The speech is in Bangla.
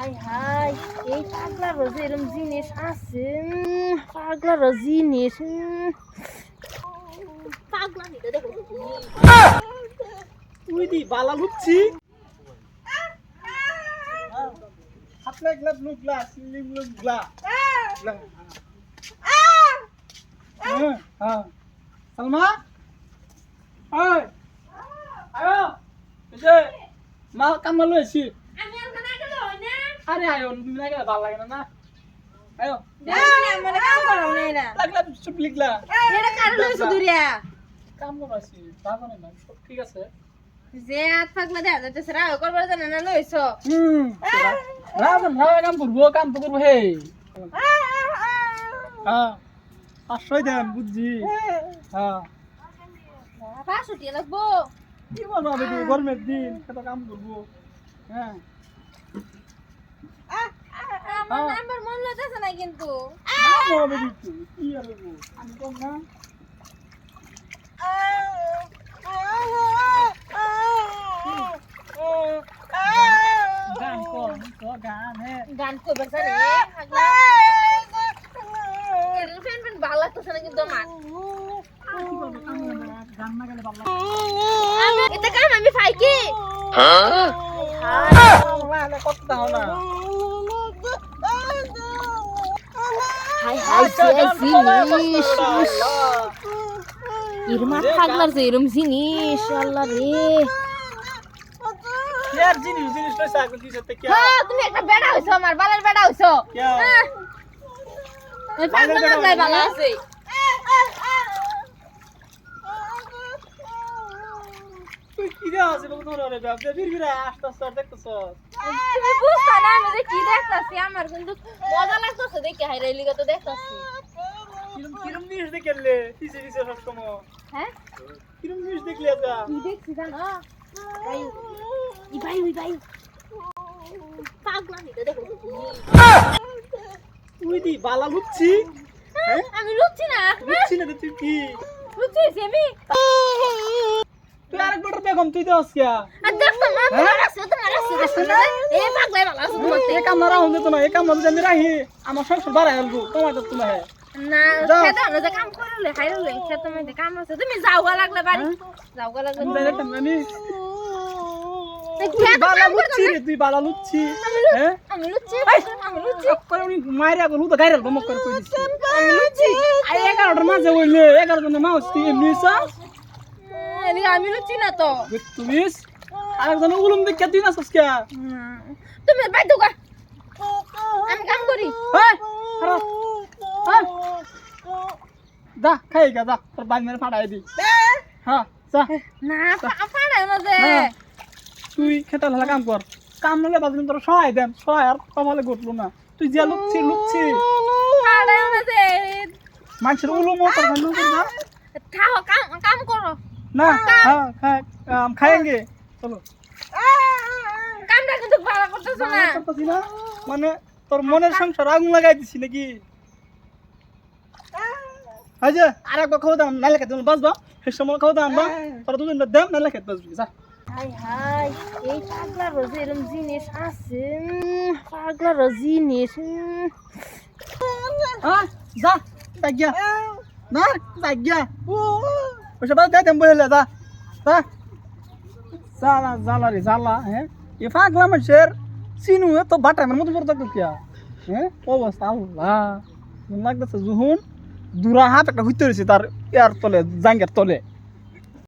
High high. এই পাগলার রোজে এরম জিনিস আছে উম, পাগলার জিনিস। পাগলা তুই দি বালা লুচ্ছি। হাতলে গ্লাস লু গ্লাস লিম লু গ্লাস। হ্যাঁ সালমা? আয়ো। এই যে মাল কামলা আরে আয়ো না গেলে ভালো লাগে না না? আয়ো। লাগলা চুপ লিখলা। এটা কারণ হইছে দুরিয়া কাম লইছি ভালো না সব ঠিক আছে। যে হাত পাগলা দেখা যাইতেছে রাগ করবার জানে না লইছো? হুম রাজন ভালো কাম করব কাম তো করব হে হ্যাঁ আশ্রয় দেন বুঝছি। হ্যাঁ। পাঁচশো টিয়া লাগবো। কি বলব গরমের দিন কত কাম করব। হ্যাঁ। নাম্বার মন লইতেছে না কিন্তু। কাম হবে কিন্তু কি আর করব আমি কম না। গান কর তো গান হ্যাঁ গান কইবার জানে পাগলা। এর ফেন ফেন ভালো লাগতেছে না কিন্তু আমার। কি বলব কাম হবে না গান না গেলে ভালো আমি এটা কাম আমি পাই কি লাগে কত দাও না হাই হাই যে জিনিস। ইরমা থাকলার যে এরম জিনিস আল্লাহ রে। জিনিস হ্যাঁ তুমি একটা বেড়া হইছো আমার বালের বেড়া হইছো? আছে। বল তোর রে বাপ দে বিরবিরা আস্তে আস্তে দেখতেছ? তুমি বুঝতা না আমি যে কি দেখতাছি আমার কিন্তু মজা লাগতেছে দেখে হাই রেলি তো দেখতাছি। কিরম কিরম জিনিস দেখলে পিছে পিছে সব সময় হ্যাঁ? কিরম জিনিস দেখলি আজা কি দেখছি জানো? ভাই ই ভাই ওই ভাই পাগলা নিতে দেখো। তুই দি বালা লুচ্ছি। হ্যাঁ আমি লুচ্ছি না। লুচ্ছি না তুই কি? লুচ্ছি আমি। তুই আরেক বড় বেগম তুই তো হ্যাঁ হ্যাঁ এগারোটার মাঝে এমনি এদিকে আমি না তো। তুমি? আরেকজন উলুম দেখে তুই না সস্কিয়া তুমি বাই আমি কাম করি। হ্যাঁ হ্যাঁ যা খাই গা যা তোর বাই মেরে ফাটাই দি। হ্যাঁ যা। না পাড়ায় না যে। হ্যাঁ। তুই খেতে লাগা কাম কর। কাম নালে বাজদিন তোর সহায় দেন। সহায় আর কমালে ঘটলো না। তুই যে না যে। মানুষের উলুম কর না না আম খাएंगे চলো। কামটা কিন্তু ভালো করতেছো না। করতেছি না? মানে তোর মনের সংসার আগুন লাগাই দিছি নাকি? যে আর একবার খাওয়া দাম নালে খেতে বাঁচবা। সে সময় খাওয়া দাম বা তোরা দুজন দেম নালে খেতে বাঁচবি যা। হাই হাই এই পাগলার রোজে এরম জিনিস আছে উম, পাগলার জিনিস যা জাগিয়া না জাগিয়া ওসব দেয় বলে যা যা জালা জালা রে জালা হ্যাঁ এ পাগলা মানুষের চিনু তো বাটার মতো পড়ে থাকতো কিয়া হ্যাঁ অবস্থা আল্লাহ মন লাগতেছে জুহুন দুরা হাত একটা হইতে রয়েছে তার ইয়ার তলে জাঙ্গের তলে